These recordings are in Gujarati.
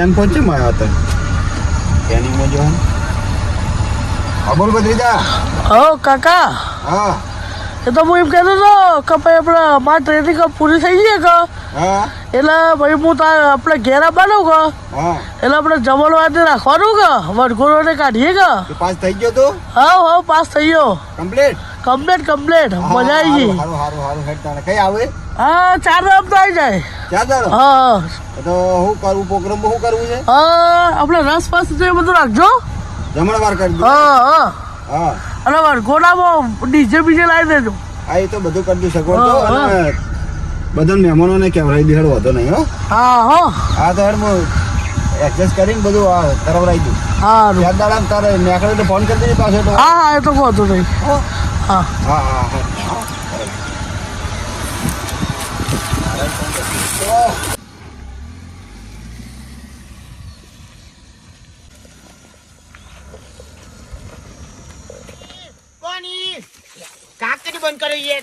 ભત્રીજાને ફોન છે મારા હતો ટ્રેનિંગમાં જો હા. બોલ ભત્રીજા હો કાકા. હા. એ તો હું એમ કહેતો હતો કે ભાઈ આપણે મારી ટ્રેનિંગ પૂરી થઈ ગઈ કે? એટલે ભાઈ હું તાર આપણે ઘેર આવવાનું કે? એટલે આપણે જમણવારથી રાખવાનું કે? વડગોળોને કાઢીએ કે? પાસ થઈ ગયો તું? હા હા પાસ થઈ ગયો. કમ્પ્લીટ? Complete complete. મજા આવી ગઈ. સારું સારું સારું હેડ તાણે કઈ આવે? હા ચાર રામ તો આવી જાય. ચાર તારો હા. તો હું કરવું પ્રોગ્રામ શું કરવું છે? હા આપણે રસ પાસ છે એ બધું રાખજો. જમણવાર કરી દો હા હા. હા. અને વડગોળામાં ડીજે બીજે લાવી દેજો. હા એ તો બધું કરી દઉં શકો તો અને બધા મહેમાનોને કહેવડાવી દે હેડ વાંધો નહીં હો. હા હા. હા તો હેડ હું એડજસ્ટ કરીને બધું આ કરાવડાવી દઉં. હા યાદ દાડા તારે નીકળે તો ફોન કરી દેજે પાછો તો. હા હા એ તો કહો નહીં. હો? હા હા હા હા હા કોની કાકડી બંધ કરો યે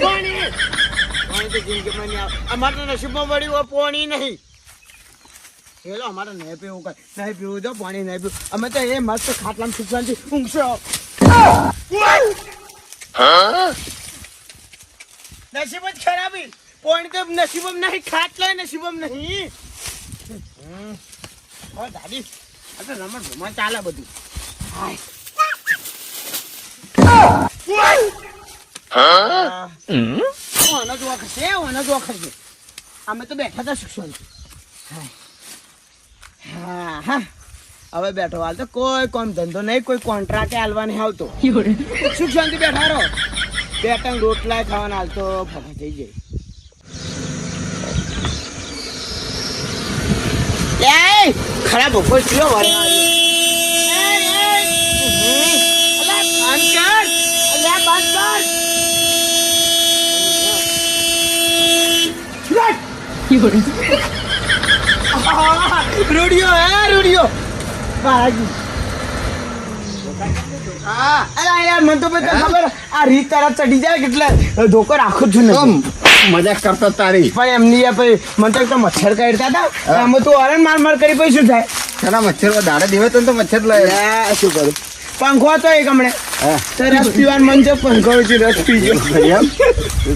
કોની કોની તો જિંદગીમાં નહીં આવે. અમારે તો નસીબમાં પડ્યું હોય પોણી નહીં. હેલો અમારે નહીં પીવું કઈ. નહીં પીવું તો પાણી નહીં પીવું. અમે તો એ મસ્ત ખાટલામાં સુખવાનથી ઊંઘશો. નસીબ જ ખરાબી. પોણી તો નસીબમ નહીં ખાટલો નસીબમ નહીં. ઓ દાદી, આ તો ભમણ ચાલે બધું. ઓનો જ વખત છે, ઓનો જ વખત છે. અમે તો બેઠા હતા શિક્ષણ હા હા. હવે બેઠો હાલ તો કોઈ કોમ ધંધો નહીં કોઈ કોન્ટ્રાક્ટ હાલવા નહીં આવતો સુખ શાંતિ બેઠા રહો. બે ત્રણ રોટલા ખાવાના હાલ તો ફટા થઈ જાય. ખરાબ બપોર થયો રૂડિયો હે રૂડિયો અલા યાર મને તો પછી ખબર આ રીત તારા ચડી જાય કેટલા ધોકો રાખું છું ને મજાક કરતા તારી પણ એમની યાર પછી મને તો એક તો મચ્છર કાઢતા હતા આમાં તું હરણ માર માર કરી પછી શું થાય તારા મચ્છર દાડે દીવે તો મચ્છર લે લે, શું કરું પંખો હતો એક હમણે. રસ પીવાનું મન છે પંખો છે રસ પીજો.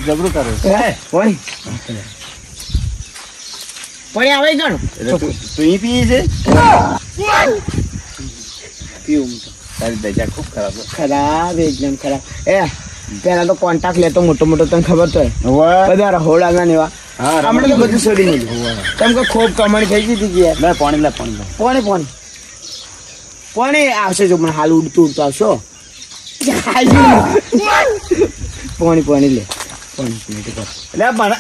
જબરું કરો. પોણી આવે ગણ તું ઈ પી છે? પીવું તારી દજા ખૂબ ખરાબ ખરાબ એકદમ ખરાબ. એ પેલા તો કોન્ટાક્ટ લેતો મોટો મોટો તને ખબર તો બધા રહોડા ના હા હમણાં તો બધું છોડી નહીં તેમ કે ખૂબ કમાણી થઈ ગઈ હતી યાર લે પાણી લે પાણી પાણી પોણી. પોણી આવશે જો મને હાલ ઉડતું ઉડતું આવશો પોણી પોણી લે. પાણી એટલે પણ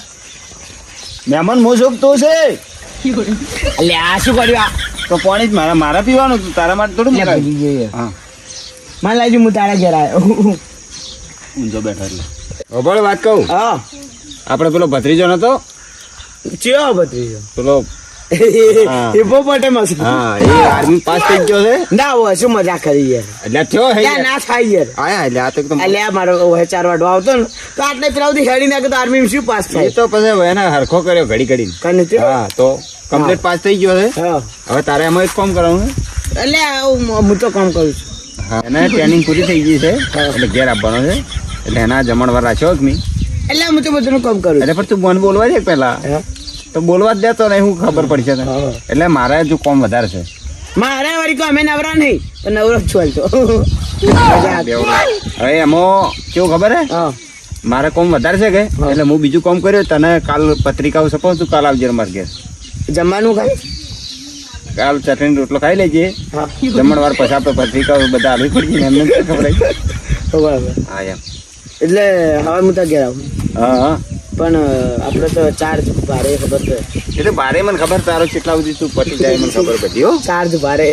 મહેમાન મો જોગતો છે એટલે આ શું કર્યું? આ તો પાણી જ મારા મારા પીવાનું હતું તારા માટે થોડું હા. મને લાગ્યું હું તારા ઘેર આવ્યો. ઊંઝો બેઠો એટલે. હવે વાત કહું? હા. આપણે પેલો ભત્રીજો નતો? ચિયો ભત્રીજો. પેલો. હિપોપોટેમસ હા એ આર્મી પાસ થઈ ગયો છે. ના હોય શું મજાક કરી યાર. એટલે થયો હે ના થાય યાર. આયા એટલે આ તો એકદમ એટલે મારો ચાર વાડો આવતો ને તો આટલે બધી હેડી નાખે તો આર્મી શું પાસ એ તો પછી એને હરખો કર્યો ઘડી ઘડી કને હા તો કમ્પ્લીટ પાસ થઈ ગયો છે. હવે તારે એમાં એક કામ કરવાનું એટલે હું હું તો કામ કરું છું. હા એને ટ્રેનિંગ પૂરી થઈ ગઈ છે. એટલે ઘેર આપવાનો છે. એટલે એના જમણવાર રાખ્યો કે નહીં? એટલે હું તો બધું કામ કરું એટલે પણ તું મને બોલવા દે પેલા હા. તો બોલવા જ દેતો નહીં હું ખબર પડશે તને. એટલે મારે જો કોમ વધારે છે. મારે વળી તો અમે નવરા નહીં તો નવરો જ છું હાલ તો. મજા આવે. હવે એમાં કેવું ખબર હે? મારે કોમ વધારે છે કે? એટલે હું બીજું કોમ કર્યું તને કાલ પત્રિકાઓ સપોઝ તું કાલ આવજે મારે ઘેર. જમવાનું ખાઈ કાલ ચટણી રોટલો ખાઈ લેજે. જમણવાર પછી આપણે પત્રિકાઓ બધા આવી પડી એમને ખબર હા? એમ. એટલે હવે હું તો ઘેર આવું. હા હા. પણ આપણે તો ચાર્જ ભારે ખબર છે એટલે ભારે મને ખબર તારો કેટલા સુધી તું પતી જાય મને ખબર પડી હો. ચાર્જ ભારે.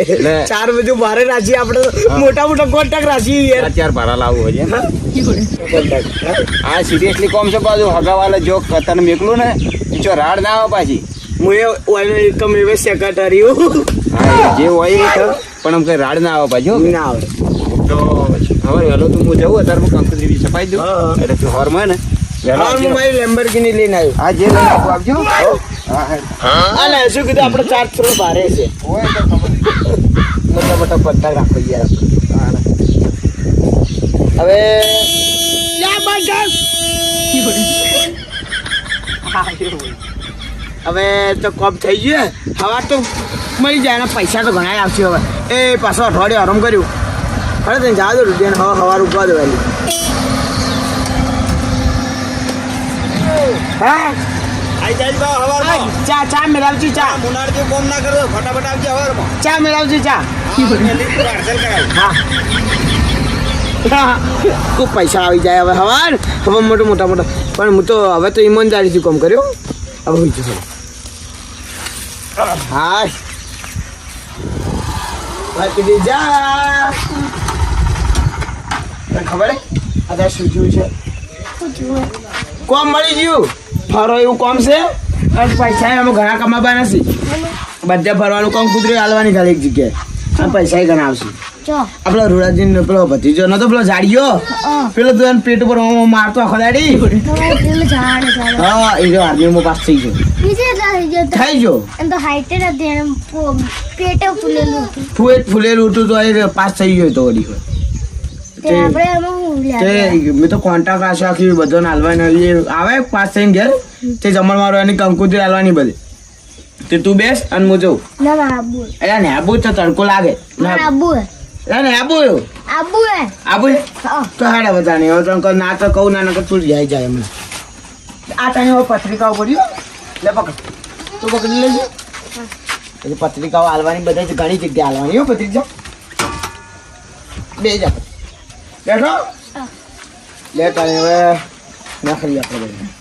ચાર બધું ભારે રાખી આપણે મોટા મોટા કોન્ટેક્ટ રાખી યાર. ચાર ભાડા લાવવું હોય કોન્ટેક્ટ હા? આ સિરિયસલી કોમ છે બાજુ? હગાવાલે જો તને મેકલું ને જો રાડ ના આવે પાછી. હું એ ઓલરેડી કમ એવે સેક્રેટરી હું. જે હોય એ પણ આમ કઈ રાડ ના આવે પાછી હો. ના આવે. તો હવે હેલો તું હું જવું અત્યારે હું કંકોત્રી છપાઈ દઉં. એટલે તું હોરમાં ને. હા હું. મારી લેમ્બરગિની લઈને આવ્યો. આ જે લઈને આવજો હા હે શું કીધું આપણે ચાર થોડું ભારે છે. મોટા મોટા પત્તા રાખો યાર. હવે હવે તો કોપ થઈ ગયું હવા તો મળી જાય ને પૈસા તો ઘણા આવશે હવે. એ પાછો અઠવાડિયે આરામ કર્યું. હવે તને જવા દો રૂપિયા હવા હવા ઊભા દો હા? આઈ જાય તો હવારમાં. ચા ચા મેલાવજી ચા. મુનાર જે કોમ ના કરો ફટાફટ આવજે હવારમાં. ચા મેળવજી ચા. હા ખૂબ પૈસા આવી જાય હવે હવાર. હવે મોટો મોટા મોટા. પણ હું તો હવે તો ઈમાનદારીથી કામ કર્યો. હવે હોય. જશે હા પકડી જા ખબર આ અત્યારે શું છે? કોમ મળી ગયું? ફરો એવું કોમ છે? અને પૈસા અમે ઘણા કમાવા નથી બધા ફરવાનું કોમ કુતરી હાલવાની ખાલી એક જગ્યાએ. અને પૈસા ઘણા આવશે આપણો રૂડાજી પેલો ભતીજો નતો પેલો ઝાડીયો? પેલો તો એને પેટ ઉપર હું મારતો આખો દાડી. હા એ જો આર્મીમાં પાસ થઈ ગયો. થઈ ગયો પેટે ફૂલેલું હતું. ફૂએ ફૂલેલું હતું તો એ પાસ થઈ ગયો તો વળી. તે આપણે એમાં તે મેં તો કોન્ટ્રાક્ટ આશો આખી બધો નાલવાનો એ આવે પાસ થઈને ઘેર તે જમણ મારો એની કંકુતરી હાલવાની બધી. તે તું બેસ અને હું જઉં. એટલે ને આબુ તો તડકો લાગે. આબુ. ને આબુ આબુ આબુ તો હાડે બધા નહીં હવે ના તો કહું ના નકર તું જાય જાય એમને. આ તને પત્રિકાઓ પડ્યો લે પકડ. તું પકડી લેજે એટલે પત્રિકાઓ હાલવાની બધા ઘણી જગ્યાએ હાલવાની હો પત્રિકા. બે જા. બેઠો. લે તારે હવે નાખી આપણે બધા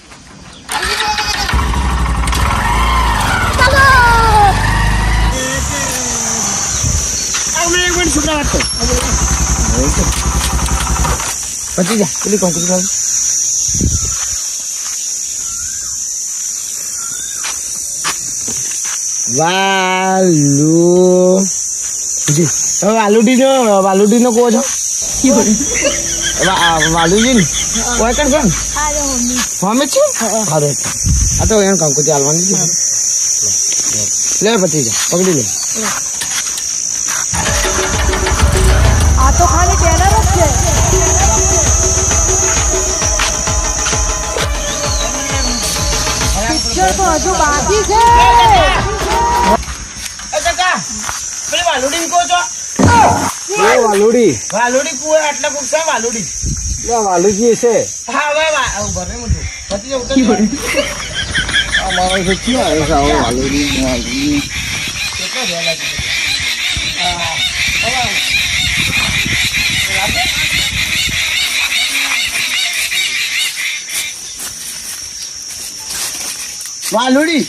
પછી જા પેલી કંકુરી લાવ વાલુ. જી. હવે વાલુડી નો વાલુડી નો કહો છો? વાલુજી ને કોઈ કણ ફોર્મ જ છે અરે આ તો એને કંકુતી હાલવાની છે લે પછી જા પકડી લે આ તો ખાલી બેનર જ છે પિક્ચર તો હજુ બાકી છે એ કાકા પેલી વાલુડી કહો છો વાલુડી. વાલુડી. કુએ આટલા કુક છે વાલુડી? વાલુજી છે. હા હવે વા આવું ભરે મુઠું પતિ જો ઉતર ક્યાં આવે છે આ વાલુડી વાલુડી. વાલુડી.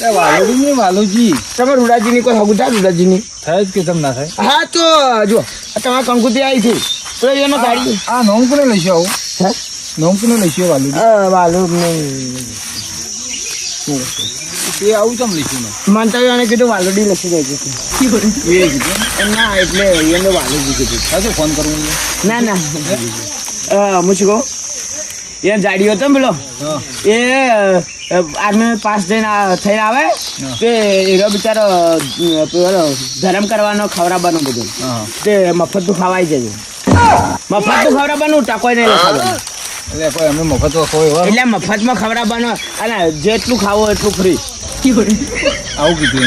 એ વાલુડી ને વાલુજી. તમે રૂડાજીની કોઈ હગુતા રૂડાજીની? થાય જ કે તમ ના થાય? હા તો જો તમારે કંકુતી આવી હતી તો એનો ગાડી. આ નોમ કોને લઈશું આવું? હે? નોમ કોને લઈશું વાલુ વાલુ એ આવું ચમ લઈશું ને એને કીધું વાલુડી લખી દેજો એ કીધું ના એટલે એને વાલુડી કીધું હા ફોન કરવું ના ના. હું શું કહું. એ જાડીઓ હતો ને પેલો એ આર્મી પાસ થઈને થઈને આવે તે એનો બિચારો ગરમ કરવાનો ખવડાવવાનો બધું. તે મફતનું ખવાઈ જજો. મફતનું ખવડાવવાનું ટકોય નહીં લખાવવાનું એટલે કોઈ અમે મફત એટલે મફતમાં ખવડાવવાનો અને જેટલું ખાવો એટલું ફ્રી આવું કીધું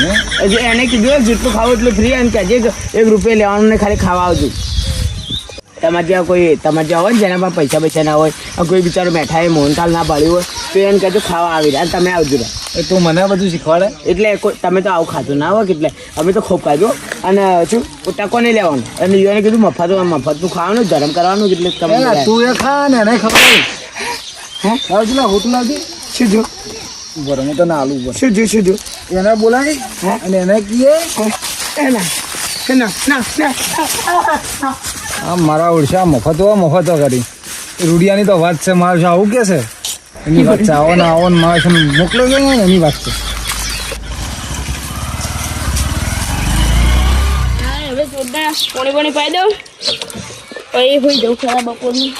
એને? કીધું જેટલું ખાવું એટલું ફ્રી અને કહેજે એક રૂપિયા લેવાનું ને ખાલી ખાવા આવજો. તમારે જ્યાં કોઈ તમારે જ્યાં હોય ને જેના પણ પૈસા પૈસા ના હોય કોઈ બિચારો બેઠા મોહનથાલ ના પાડ્યું હોય તો એને કહેજો ખાવા આવી રહ્યા તમે આવજો એ તું મને બધું શીખવાડે? એટલે કોઈ તમે તો આવું ખાતું ના હોય એટલે અમે તો ખૂબ ખાધું. અને શું ટકો નહીં લેવાનું? અને એને કીધું મફત મફતનું ખાવાનું ગરમ કરવાનું એટલે તમે તું એ ખા ને એને ખબર હે? ખાવ પેલા હોટલ આવતી શું થયું? બરાબર તો ના આલુ ઉપર શું થયું શું એને બોલાય અને એને કીએ. એના ના ના ના. આ મારા ઓળશા મફતો મફતો કરી. રૂડિયાની તો વાત છે, મારું શું આવું કે છે? એની વાત છે, આવો ને આવો ને મારા છે મોકલો છે ને એની વાત છે. હવે જોરદાર પાણી પાણી પાઈ દઉં. પછી હોઈ જવું ખરા બપોરનું.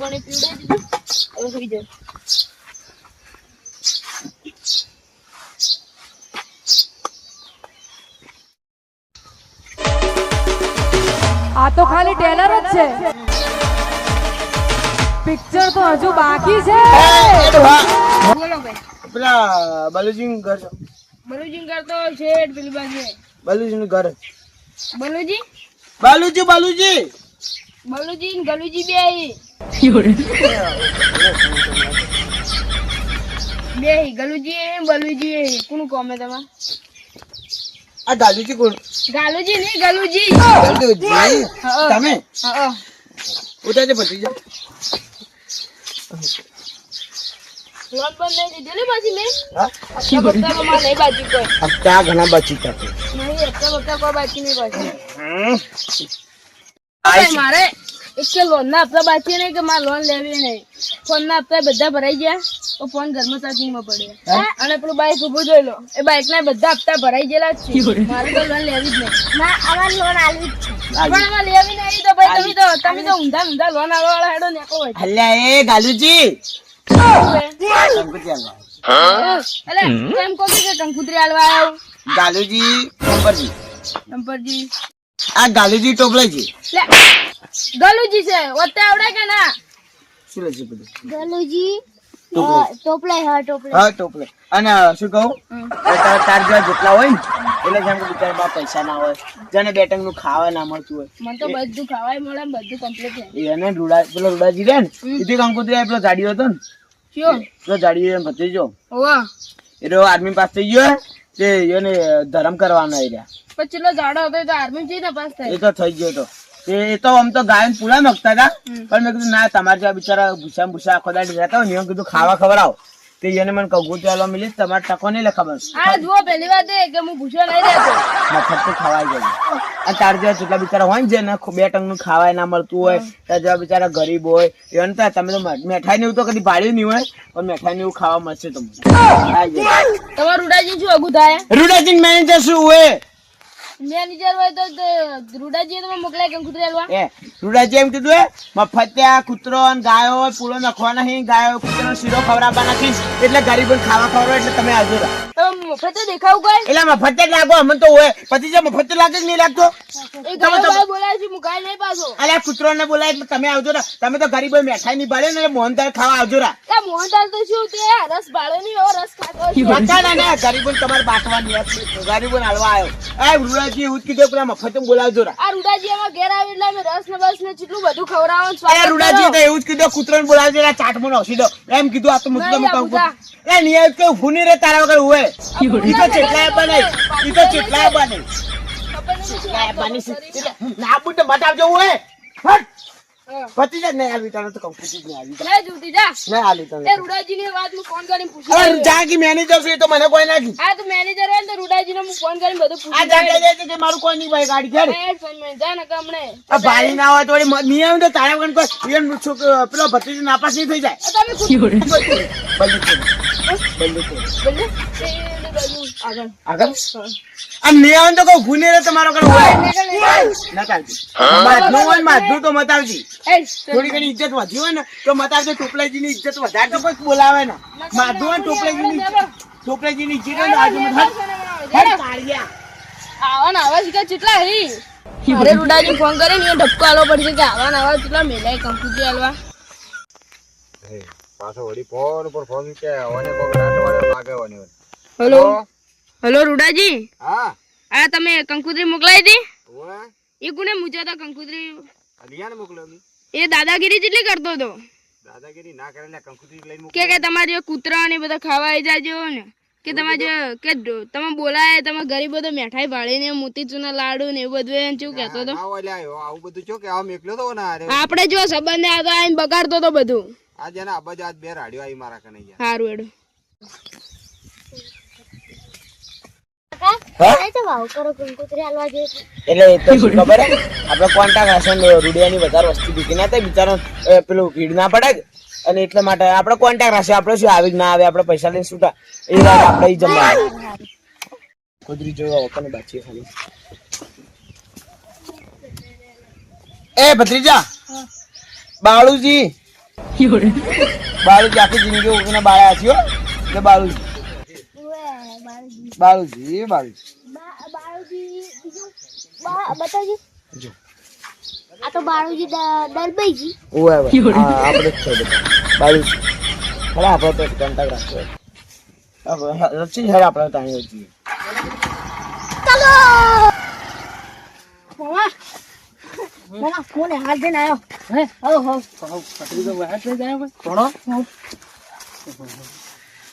પોણી પીવડાવી દીધું. હવે સુઈ જાય આ તો ખાલી ટેલર જ છે. પિક્ચર તો હજુ બાકી છે. બોલો ભાઈ. પેલા બાલુજી ઘર છે. બલુજી કરતો શેઠ પેલી બાજુ બાલુજી નું ઘર બલુજી? બાલુજી બાલુજી! બલુજી ને ગલુજી બે. બે ગલુજી બલુજી. કોનું કોમ હે તમારે? આ ગાલુજી કોણ? ગાલુજી નહીં ગલુજી. ગલુજી. તમે? હા ઉતારજે પતી જા લોન બંધ નહીં દીધેલી પાછી મેં? હપ્તા નહીં બાજી કોઈ. હપ્તા ઘણા બચી શકે નહીં હપ્તા કોઈ નહીં. ભાઈ, મારે એક લોન ના હપ્તા બાકી નહીં કે મારે લોન લેવી નહીં. ફોન ના હપ્તા બધા ભરાઈ ગયા તો ફોન ઘરમાં ચાર્જિંગમાં પડ્યો અને પેલું બાઈક ઉભું જોઈ લો. એ બાઈક ના બધા હપ્તા ભરાઈ ગયેલા છે. મારે તો લોન લેવી જ નહીં. ના અમારે લોન આવી જ છે. પણ અમારે લેવી નહીં તો ભાઈ તમે તો તમે તો ઊંધા ઊંધા લોન આલવા વાળા હેડો નીકળો હોય. અલ્યા એ ગાલુજી. કંકુતી એમ કહો કે કંકુતરી આલવા આવ્યો ગાલુજી નંબરજી નંબરજી આ ગાલુજી ટોપલાજી. ગાલુજી છે ઓતે આવડે કે ના? શું લખી બધું? ગલુજી? ટોપલી. હા ટોપલાય હા ટોપલે અને શું કહું? તાર જેવા જેટલા હોય ને એટલે જેમ કે બિચારા પૈસા ના હોય જેને બે નું ખાવા ના મળતું હોય મને તો બધું ખાવાય મળે બધું કમ્પ્લીટ છે એને રૂડા પેલો રૂડાજી રે ને એથી કંકુતરી પેલો જાડીયો હતો ને કયો? પેલો જાડીયો એમ ભત્રીજો ઓવા એટલે આર્મી પાસ થઈ ગયો તે એને ધરમ કરવાનો આવ્યા રહ્યા. પછી ચેટલો જાડો હતો તો આર્મી જઈ ને થાય. એ તો થઈ ગયો તો. એ તો આમ તો ગાયન પૂરા મગતા હતા પણ મેં કીધું ના તમારે જ્યાં બિચારા ભૂસા ભૂસા આખો દાડી રહેતા હોય ને એમ કીધું ખાવા ખવડાવો. તે એને મને કંકુતરી આલવા મિલી તમારે ટકો નહીં લખા બસ આ જુઓ પહેલી વાત એ કે હું ભૂસ્યો નહીં રહેતો. મફત તો ખવાઈ જાય આ તાર જેવા જેટલા બિચારા હોય ને જેને બે બે ટંગનું ખાવાય ના મળતું હોય તાર જેવા બિચારા ગરીબ હોય એને તો તમે તો મેઠાઈ ને એવું તો કદી ભાડ્યું નહીં હોય પણ મેઠાઈ ને એવું ખાવા મળશે તમને તમારું રૂડાજી શું અગું થાય. રૂડાજી મેનેજર શું હોય? મેનેજર હોય તો તો રૂડાજી તમે મોકલાય કંકુતરી આલવા એ રૂડાજી એમ કીધું હે મફત્યા કૂતરો અને ગાયો પૂળો નખવા નહીં ગાયો કૂતરો શીરો ખવડાવવા નથી એટલે ગરીબો ખાવા ખવડાવો એટલે તમે આવજો તમે મફતે દેખાવું કોઈ? એટલે મફત લાગો અમને તો હોય. પછી જે મફત લાગે જ નહીં લાગતો? એ ગાયો બાયો બોલાય છે હું કાંઈ નહીં પાછો. અલ્યા કૂતરો ને બોલાય એટલે તમે આવજો રા તમે તો ગરીબો મેઠાઈ નહીં ભાડે ને મોહનદાર ખાવા આવજો રા એ તો શું તે? રસ ભાળે નહીં રસ ખાતો ના ના ગરીબો તમારે બાટવાની ગરીબો હાલવા આવ્યો. એ રૂડાજી એવું કીધું પેલા મફત બોલાવજો આ રૂડાજી એમાં ઘેર આવે એટલે અમે રસ ને બસ ને કેટલું બધું ખવડાવવાનું અરે રૂડાજી તો એવું જ કીધું કૂતરાને બોલાવજો ચાટ મને હસી દો. એમ કીધું આ તો નહીં, મુકામ એ નિયત કે ઉભું રે તારા વગર હોય ઈ તો ચેટલાય બને ઈ તો ચેટલાય બને. ચેટલાય બની. ના બુટ મટાવજો હોય હટ. પતિ જ નહીં આવી તને તો કંકુજી જ નહીં આવી લે જુતી જા નહીં આલી એ રૂડાજી ની વાત હું ફોન કરીને પૂછી અરે જા કે મેનેજર છે તો મને કોઈ નાખી હા તો મેનેજર હોય ને તો રૂડાજી ને હું ફોન કરીને બધું આ જા લઉં. કે મારું કોઈ નહીં ભાઈ ગાડી ખેડ એ ફોનમાં જા ને કે આ ભાઈ ના હોય તો નહીં આવે તો તારા વગર કોઈ એમ છોક- પેલો ભત્રીજો નાપાસ નહીં થઈ જાય તમે. બોલો. આગળ. આગળ? આવે તો કોઈ ભૂલી રે તમારો કણ હોય. ના માધનું હોય માધનું તો મતાવજી. થોડી ઘણી ઇજ્જત વધી હોય ને તો મતાવજો ટોપલાજી ની ઇજ્જત વધારે તો કોઈ બોલાવે ને. માધું હોય ટોપલાજી ની ટોપલાજી ની ઇજ્જત. હોય આજુ હટ. કાળિયા આવા ને આવા શીખા કેટલા હી અરે રૂડાજી ફોન કરે ને ધક્કો આલવો પડશે કે આવા અવાજ આવા કેટલા મેલાય કંકુજી આલવા. પાછો વળી ફોન ઉપર ફોન કે ઓને કોક નાટો લાગે ઓને હેલો હેલો રૂડાજી? હા. આ તમે કંકુત્રી મોકલાઈ હતી? એ કોને મૂક્યા હતા કંકુત્રી? અલિયાને મોકલ્યો એ દાદાગીરી જેટલી કરતો હતો? દાદાગીરી ના કરે ને કંકુતરી લઈને કે કે તમારે કૂતરા ને બધા ખાવા આવી જાજો ને? કે તમારે જે કે તમે બોલાય તમે ગરીબો તો મેઠાઈ ભાળીને મોતીચૂરના લાડુ ને એવું બધું એમ શું કહેતો હતો? આવું બધું છો કે આમ એકલો તો ના આપણે જો સંબંધ આ તો આઈને બગાડતો તો બધું. આ જેના અબજ આજ બે રાડ્યો આવી મારા કને યાર સારું એડું કાકા તો વાવ કરો કંકોત્રી હાલવા જોઈએ તો. એટલે એ તો શું ખબર હે? આપણે હશે રૂડિયાની વધારે વસ્તુ બીકી ના થાય બિચારો પેલું ભીડ ના પડે અને એટલા માટે આપણે કોન્ટેક્ટ રાખશે આપણે શું આવી ના આવે આપણે પૈસા લઈને છૂટા એ વાત આપણે જમવા કુદરી જોવા વખત બાચી ખાલી? એ ભત્રીજા બાળુજી. બાળુજી આખી જિંદગી ઉગીને બાળ્યા છીએ એટલે બાળુજી. બાળુજી બાળુજી બાળુજી બતાવજી. આ તો બાળુજી દ- દલબાઈજી ઓવે ઓવે. હા, આપણે જ છે. બાળુજી ખરા આપણે તો કોન્ટેક્ટ રાખવો આપણે રચી હેર આપણે તાણીએ છીએ ચાલો! મામા મામા ફોન હાલ દઈને આવ્યો. હે હો હો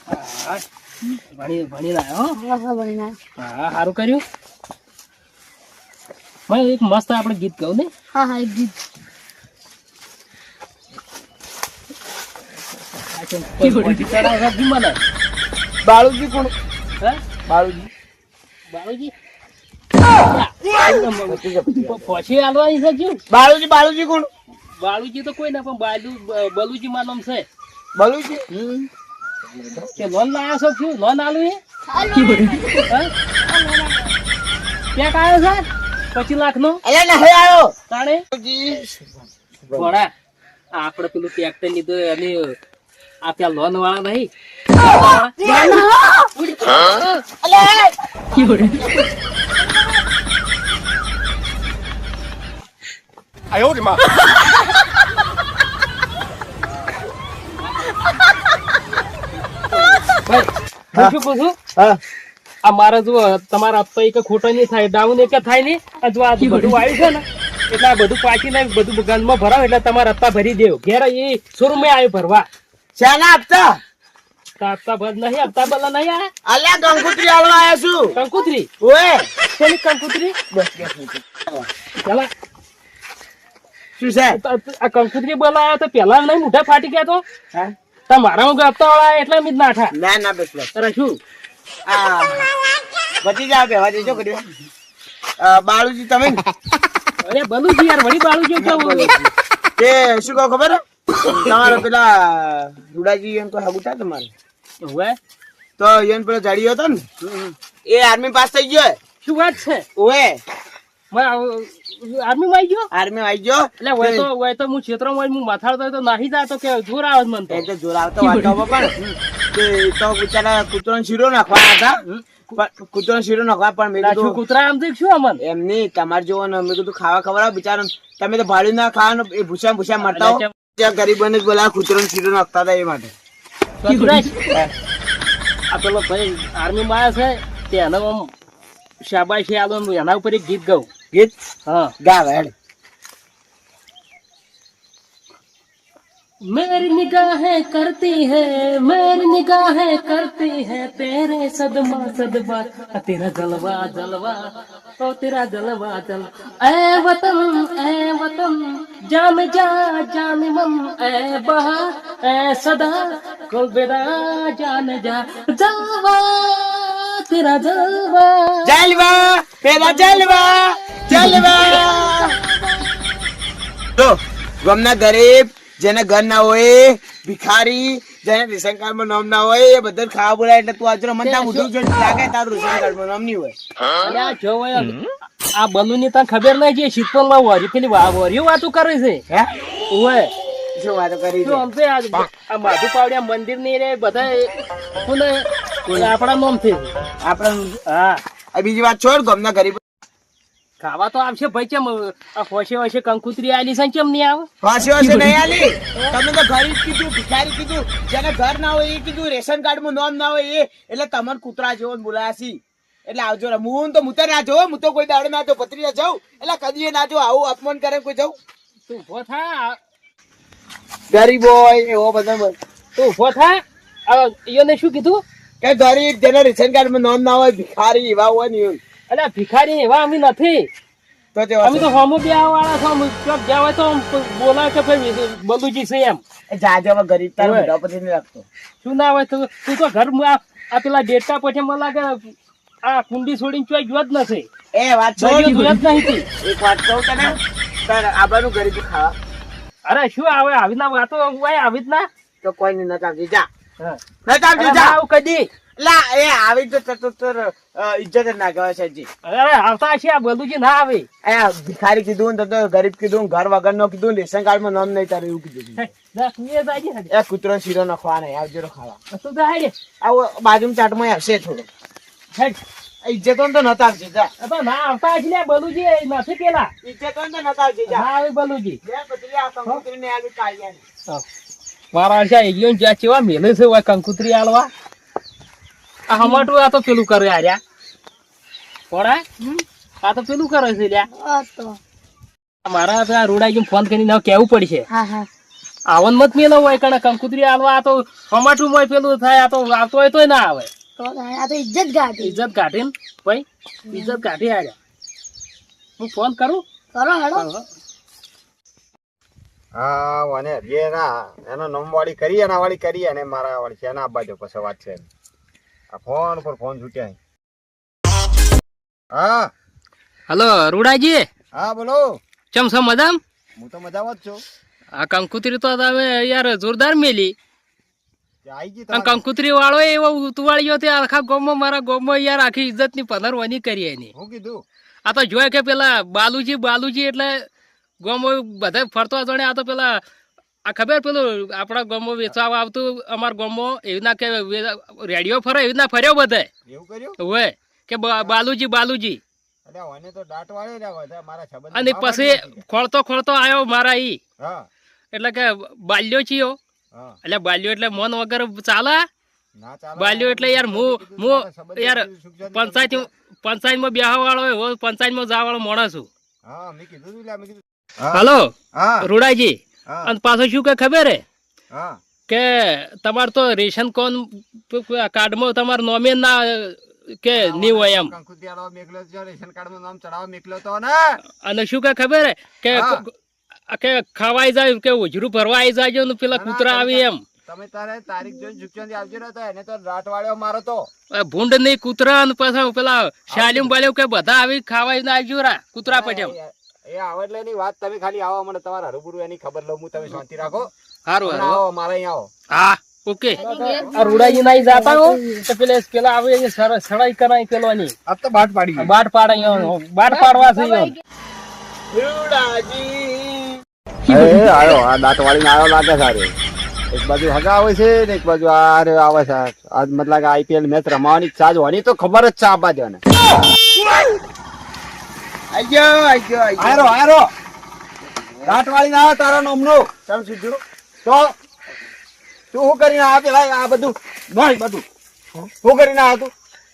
હા, હા. સારું કર્યું. એક મસ્ત આપણે ગીત ગાવું ને? હા હા એક ગીત. બાળુજી કોણ? હે? બાળુજી. બાળુજી? બાળુજી બાળુજી કોણ? બાળુજી તો કોઈ ના પણ બાલુ બલુજી માં છે. બલુજી? હમ. કે લોન લાયા છો શું? લોન આલું એ હે? ક્યાંક આવ્યો છે? પચીસ લાખ નો અલ્યા ના આવ્યો તાણે? ભણા આપણે પેલું ટ્રેક્ટર લીધું અને આ ત્યાં લોન વાળા નહીં. ભાઈ, હું. શું પૂછું હા. આ મારે જો તમારા હપ્તો એક ખોટો નહીં થાય ડાઉન એક થાય નહીં. જો આ બધું આવ્યું છે ને એટલે આ બધું પાછીને બધું ગંદમાં ભરાવ એટલે તમારા હપ્તા ભરી દેવ. ઘેર એ શોરૂમ આવ્યો ભરવા. શાના આપતા? તો હપ્તા ભર નહીં હપ્તા ભરલા નહીં આયા અલ્યા કંકુત્રી હાલવા આવ્યો છું. કંકુત્રી? ઓએ કોની કંકુત્રી? બસ પેલા શું છે? આ કંકુત્રી બોલાયા તો પેલા નહીં મોઢા ફાટી ગયા તો. હા? તમારા હપ્તા વાળા એટલે મીજ નાઠા ના ના બસ બસ. અરે શું? આ બચી જા બેવા દેજો કર્યો બાળુજી તમે? અરે બલુજી યાર વળી બાળુજી કેવું તે શું કહો ખબર? તમારો પેલા રૂડાજી એમ તો હાગું થાય તમારે? હવે. તો એન પેલો જાડીયો હતો ને એ આર્મી પાસ થઈ ગયો શું વાત છે? ઓએ આર્મી માં ગયો? આર્મી ગયો. એટલે હોય તો હોય તો હું માથાડતો તો નાહી જાય કે જોર આવે છે મને તો. તો જોર આવતો વાંચવામાં પણ તે તો બિચારા કૂતરો શીરો નાખવા હતા. કૂતરો શીરો નાખવા પણ મેં કીધું કૂતરા આમ તો શું અમન એમ તમારે જોવો ને મેં કીધું ખાવા ખબર બિચારા તમે તો ભાડું ના ખાવાનું એ ભૂસા ભૂસા મારતા હો. ત્યાં ગરીબોને બોલા કૂતરો શીરો નાખતા હતા એ માટે. આ પેલો ભાઈ આર્મી માં આવ્યો છે તેને એનો શાબાશી આલો એના ઉપર એક ગીત ગાઉં. ગીત હા ગાવ હેડ मेरी निगाहें करती है मेरी निगाहें करती है तेरे सदमा सदमा तेरा जलवा जलवा ओ तेरा जलवा जल ए वतन ए वतन जान जा जान मन ए बहा ए सदा कुल बेदा जान जा जलवा तेरा जलवा જલવા પેલા જલવા જલવા. તો ગામના ગરીબ જેને ઘર ના હોય ભિખારી જેને રેશન કાર્ડમાં નામ ના હોય એ બધા ખાવા બોલાય એટલે તું આજનો મને ઉઠું જો લાગે તારું રેશન કાર્ડમાં નામ નહીં હોય. જો હોય, આ બલુ ની તને ખબર નહીં જે શીતલમાં વરી પેલી વા- વરીઓ વાતો કરે છે? હે? ઓય. જો વાતો કરી શું આમ તો આ માધુ પાવડિયા મંદિરની રે બધા કોને આપણા નામથી આપણે હા. આ બીજી વાત છોડ ગમના ગરીબ ખાવા તો આવશે ભાઈ કેમ હોશે હોશે કંકુતરી આલી છે કેમ નહીં આવે? હોશે હોશે નહીં આલી. તમે તો ગરીબ કીધું ભિખારી કીધું જેને ઘર ના હોય એ કીધું રેશન કાર્ડમાં નામ ના હોય એ એટલે તમને કૂતરા જેવો જ બોલાયા છી એટલે આવજો રે. હું તો મુતર ના જોઉં હું તો કોઈ દાડે ના જો પત્રી ના જાઉં એટલે કદી ના જો આવું અપમાન કરે કોઈ જાઉં. તું ઊભો થા ગરીબ હોય એવો બધા તું ઊભો થા આ ઈયોને શું કીધું? કે ગરીબ જેને રેશન કાર્ડમાં નોંધ ના હોય ભિખારી એવા હોય ને એટલે ભિખારી એવા અમે નથી. તો તે અમે તો હોમો બે વાળા છો અમે ચોક હોય તો બોલાવે કે ભાઈ બલુજી છે એમ. જાજે હવે ગરીબ તારો હોય. ને લાગતો શું ના હોય તો તું તો ઘર આ પેલા ડેટા પછી મને લાગે આ કુંડી છોડીને ચોઈ ગયો જ નથી. એ વાત છોડ નથી જ નહીં એક વાત કહું તને તાર આબાનું ગરીબ ખાવા. અરે શું આવે? આવી ના વાતો હોય આવી જ ના તો કોઈ ન ચાલતી જા. ન ના કદી લા એ આવી તો તો તો ઇજ્જત ના કહેવાય સાહેબજી અરે આવતા છે આ બલુજી ના આવે. એ ભિખારી કીધું ને તો ગરીબ કીધું ઘર વગર નો કીધું રેશન કાર્ડમાં નામ નહીં તારું એવું કીધું એ કૂતરો શીરો નખવા નહીં આવજો ખાવા. આવો બાજુ ચાટમાં આવશે થોડો. ઇજ્જતો તો નતા આવશે જા. ના આવતા છે ને બલુજી નથી પેલા. ઇજ્જતો તો નતા આવશે જા. હા બલુજી બે બદલી આ કંકોત્રીને આલુ કાઢ્યા મારા આશા એલિયો ને જ્યાં ચેવા મેલે છે હોય કંકુતરી આલવા? આ હમાટું આ તો પેલું કરે આર્યા પોડા આ? તો પેલું કરે છે લ્યા. મારા આ રૂડાઈ જેમ ફોન કરીને કેવું પડશે? આવન મત મેલો હોય કણે કંકુતરી આલવા આ તો હમાટું મોય પેલું થાય આ તો આવતો હોય તોય ના આવે. આ તો ઇજ્જત ગાડી ઇજ્જત કાઢીને ભાઈ ઇજ્જત કાઢી આર્યા હું ફોન કરું? કરો હેડો. હા અને જે ના એનો નમ વાળી કરી એના વાળી કરી અને મારા વાળી છે એના આપવા પછી વાત છે. આ ફોન પર ફોન છૂટ્યા હા. હલો રૂડાજી? હા બોલો. ચમ છો મજામ? હું તો મજામાં જ છું. આ કંકુતરી તો તમે યાર જોરદાર મેલી. કંકુતરી વાળો એવો ઉતવાળ્યો તે આખા ગોમમાં મારા ગોમમાં યાર આખી ઇજ્જતની પધરવાની કરી એની. હું કીધું? આ તો જોયે કે પેલા બાલુજી બાલુજી એટલે ગામમાં બધા ફરતો જણે આ તો પેલા આ ખબર પેલું આપણા ગોમો વેચવા આવતું અમાર ગોમો એવી ના કે રેડિયો ફરે એવી ના ફર્યો બધે. એવું કર્યું? હોય. કે બાલુજી બાલુજી. અને પછી ખોળતો ખોળતો આવ્યો મારા ઈ. એટલે કે બાલ્યો છીયો એટલે બાલ્યો એટલે મન વગર ચાલે. બાલ્યો એટલે યાર હું હું યાર પંચાયત પંચાયતમાં બેહવા વાળો હોય પંચાયતમાં જવા વાળો માણસ છું. હા મેં કીધું હલો રૂડાજી અને પાછો શું કે ખબર હે? કે તમારે તો રેશન કોન કાર્ડમાં તમારે નોમે ના કે નહીં હોય એમ. રેશન કાર્ડમાં નામ ચડાવવા મેકલ્યો તો ને. અને શું કે ખબર હે? કે. કે ખાવાય જાય કે ઉજરું ભરવા આવી જાય ને પેલા કૂતરા આવી એમ. તમે તારે તારીખ જોઈને ચૂકચોથી આવજો ને તો એને તો રાટવાડ્યો મારો તો. ભૂંડ નહીં કૂતરા અને પાછા પેલા શાલીમ બાલ્યું કે બધા આવી ખાવાય ના આવજો રા કૂતરા પટેમ એ- એટલે એની વાત તમે ખાલી આવો મને તમારા રૂબરૂ એની ખબર લઉં હું તમે શાંતિ રાખો. સારું આવો મારે અહીં આવો. હા ઓકે. આ રૂડાજી નાઈ જાતા હો. તો પેલે પેલા આવે એ સડાઈ કરાય પેલો ની આ તો બાટ પાડી બાટ પાડાય બાટ પાડવા છે રૂડાજી. એ આયો આ દાંત વાળીને આયો લાગે સારે એક બાજુ હગા આવે છે ને એક બાજુ આ આવે છે. આજ મતલબ આઈપીએલ મેચ રમવાની ચાજ હોવાની તો ખબર જ છે આ બાજુ ને આયો આયો આયો દાંત વાળીને આયો તારા નામનો. ચાલ સીધું. તો તું શું કરીને આ પેલા આ બધું? ભાઈ બધું. શું કરીને આ તું?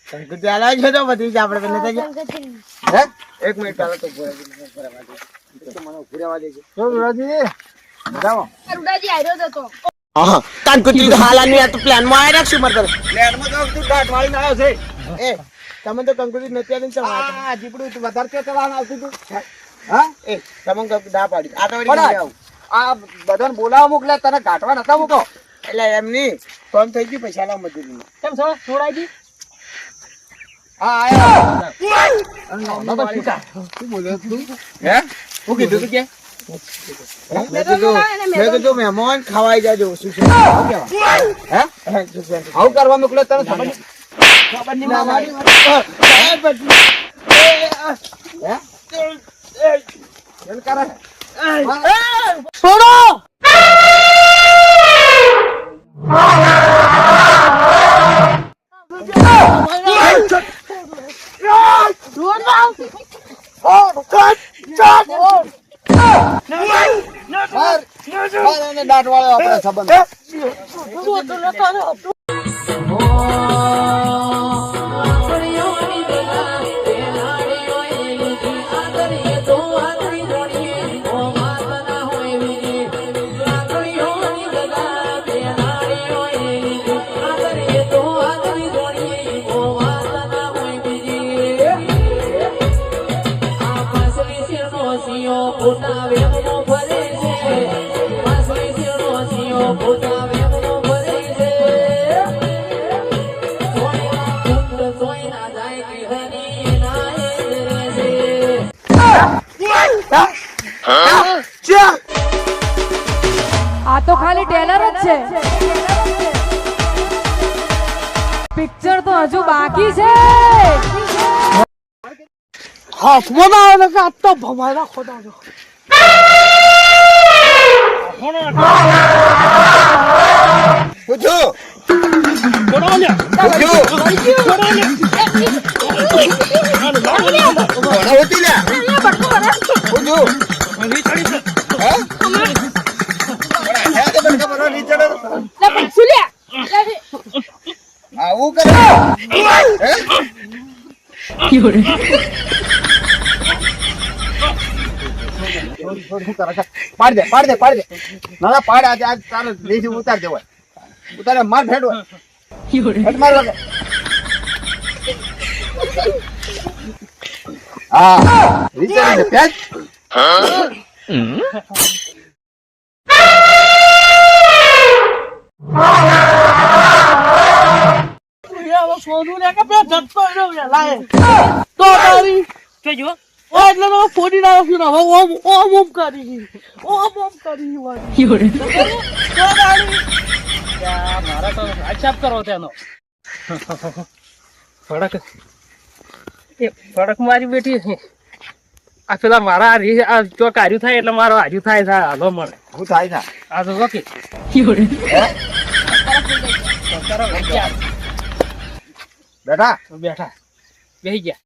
સંકૃતિ આલા છે તો બધી જ આપણે હે? એક મિનિટ ચાલો તો રહેજો, મને દેજો. તો. તો વિરાજી, મજામાં? રૂડાજી આવ્યો હતો. હા. કાનકુતરી તો હાલાની આ તો પ્લાનમાં આવી રાખશું મતલબ? પ્લાનમાં તો તું વાળીને આવ્યો છે. એ તમે તો કંકુડી નથી આવીને ચમ આ જીપડું તું વધારે કે ચલાવવાનું આવતું તું હા? એ તમે ના પાડી. આ તો વળી આવું. આ બધાને બોલાવા મોકલે તને ગાંઠવા નતા મૂકો. એટલે એમની ફોન થઈ ગયું પૈસા ના મજૂરી કેમ છો? રૂડાજી હા આયા. શું બોલ્યો તું? હે? શું કીધું તું કે? મહેમાન ખવાઈ જાજો શું છે? આવું કહેવાય. હે? આવું કરવા મોકલ્યો તને ખબર નહીં? મારી. એને દાંત વાળો આપણે સંબંધ હો આ તો ખાલી ટેલર જ છે પિક્ચર તો હજુ બાકી છે હાથમાં ના આવે કે આ તો ભમાયલા ખોટા છો પૂછ્યું ભણો લ્યા પૂછ્યું હા? પણ આઠ્યા તો બરકા ભરવા નહીં ચડે. લે પૈસું લે આવું કરે હે? પાડ દે પાડ દે પાડ દે ના પાડ આજે આજ તારે લેસી ઉતાર દેવો ઉતારે માર ફેડો ફેટ માર લાગે હા દે ફેટ સોનું લે કે બે રહ્યો લાય તો તારી કેજો ઓ એટલે તો ફોડી ના છું ને હવે ઓમ ફડક મારી બેઠી આ પેલા મારા હારી આ જો કાર્યું થાય એટલે મારો હાર્યું થાય થાય હાલો મળે હું થાય થાય આ તો ઓકે બેટા બેઠા. બેસી ગયા.